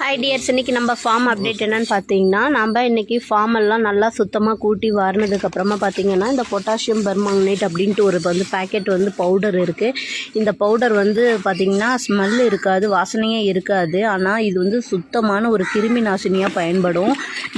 Hi tears இன்னைக்கு நம்ம farm update என்னன்னு பார்த்தீங்கன்னா நம்ம இன்னைக்கு ஃபார்ம் எல்லாம் நல்லா சுத்தமாக கூட்டி வாரினதுக்கப்புறமா பார்த்தீங்கன்னா இந்த பொட்டாசியம் பெர்மாங்கனேட் அப்படின்ட்டு ஒரு வந்து பேக்கெட் வந்து பவுடர் இருக்குது இந்த பவுடர் வந்து பார்த்திங்கன்னா ஸ்மெல் இருக்காது வாசனையே இருக்காது. ஆனால் இது வந்து சுத்தமான ஒரு கிருமி நாசினியாக பயன்படும்.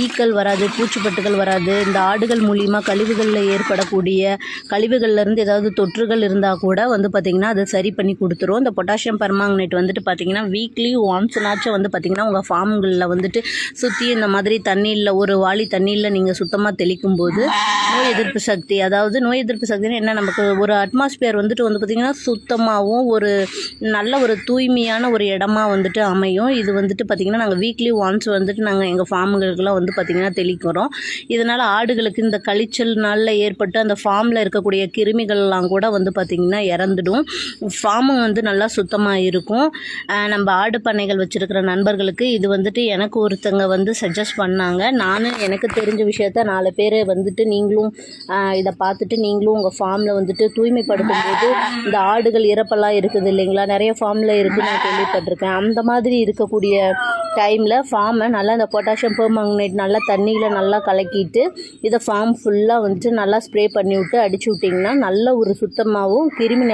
ஈக்கள் வராது பூச்சிப்பட்டுகள் வராது. இந்த ஆடுகள் மூலியமாக கழிவுகளில் ஏற்படக்கூடிய கழிவுகள்லேருந்து ஏதாவது தொற்றுகள் இருந்தால் கூட வந்து பார்த்திங்கன்னா அதை சரி பண்ணி கொடுத்துரும். இந்த பொட்டாசியம் பெர்மாங்கனேட் வந்துட்டு பார்த்திங்கன்னா வீக்லி ஒன்ஸ்னாச்சும் வந்து பார்த்திங்கன்னா உங்கள் ஃபார்ம்களில் வந்துட்டு சுற்றி இந்த மாதிரி தண்ணியில் ஒரு வாளி தண்ணியில் நீங்கள் சுத்தமாக தெளிக்கும் போது நோய் எதிர்ப்பு சக்தி அதாவது நோய் எதிர்ப்பு சக்தின்னு என்ன? நமக்கு ஒரு அட்மாஸ்பியர் வந்துட்டு வந்து பார்த்திங்கன்னா சுத்தமாகவும் ஒரு நல்ல ஒரு தூய்மையான ஒரு இடமா வந்துட்டு அமையும். இது வந்துட்டு பார்த்திங்கன்னா நாங்கள் வீக்லி ஒன்ஸ் வந்துட்டு நாங்கள் எங்கள் ஃபார்முகளுக்கெல்லாம் வந்து பார்த்திங்கன்னா தெளிக்கிறோம். இதனால் ஆடுகளுக்கு இந்த கழிச்சல்னால ஏற்பட்டு அந்த ஃபார்மில் இருக்கக்கூடிய கிருமிகள்லாம் கூட வந்து பார்த்திங்கன்னா இறந்துடும். ஃபார்மும் வந்து நல்லா சுத்தமாக இருக்கும். நம்ம ஆடு பண்ணைகள் வச்சுருக்கிற நண்பர்களுக்கு இது வந்துட்டு எனக்கு ஒருத்தங்க வந்து சஜஸ்ட் பண்ணாங்க. நானும் எனக்கு தெரிஞ்ச விஷயத்த நாலு பேர் வந்துட்டு நீங்களும் இதை பார்த்துட்டு நீங்களும் உங்கள் ஃபார்மில் வந்துட்டு தூய்மைப்படுத்தும் போது இந்த ஆடுகள் இறப்பெல்லாம் இருக்குது இல்லைங்களா? நிறைய ஃபார்மில் இருக்குது நான் கேள்விப்பட்டிருக்கேன். அந்த மாதிரி இருக்கக்கூடிய டைமில் ஃபார்மை நல்லா இந்த பொட்டாசியம் பெர்மாங்கனேட் நல்லா தண்ணியில் நல்லா கலக்கிட்டு இதை ஃபார்ம் ஃபுல்லாக வந்துட்டு நல்லா ஸ்ப்ரே பண்ணி விட்டு அடிச்சு விட்டிங்கன்னா நல்ல ஒரு சுத்தமாகவும் கிருமி